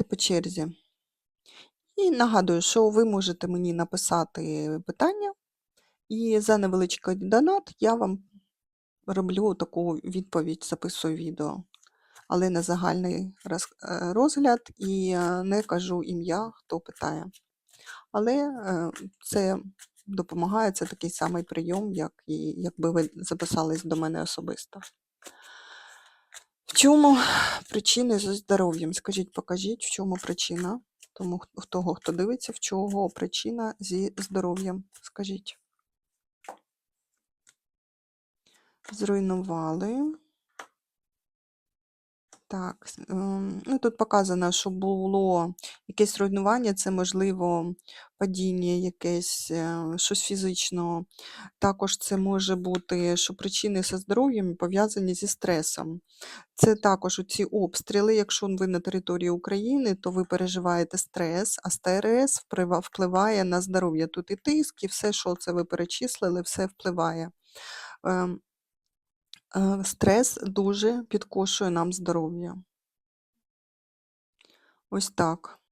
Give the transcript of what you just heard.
Давайте по черзі. І нагадую, що ви можете мені написати питання, і за невеличкий донат я вам роблю таку відповідь, записую відео, але не загальний е, розгляд і е, не кажу ім'я, хто питає. Але е, це допомагає, це такий самий прийом, як і якби ви записались до мене особисто. Чому причини зі здоров'ям? Скажіть, покажіть, в чому причина? Тому того, хто дивиться, в чого причина зі здоров'ям. Скажіть. Зруйнували. Так, ем, ну тут показано, що було якесь руйнування, це можливо падіння якесь, е, щось фізично. Також це може бути, що причини зі здоров'ям пов'язані зі стресом. Це також ці обстріли. Якщо ви на території України, то ви переживаєте стрес, а стрес впливає на здоров'я. Тут і тиск, і все, що це ви перечислили, все впливає. Е, Стрес дуже підкошує нам здоров'я. Ось так.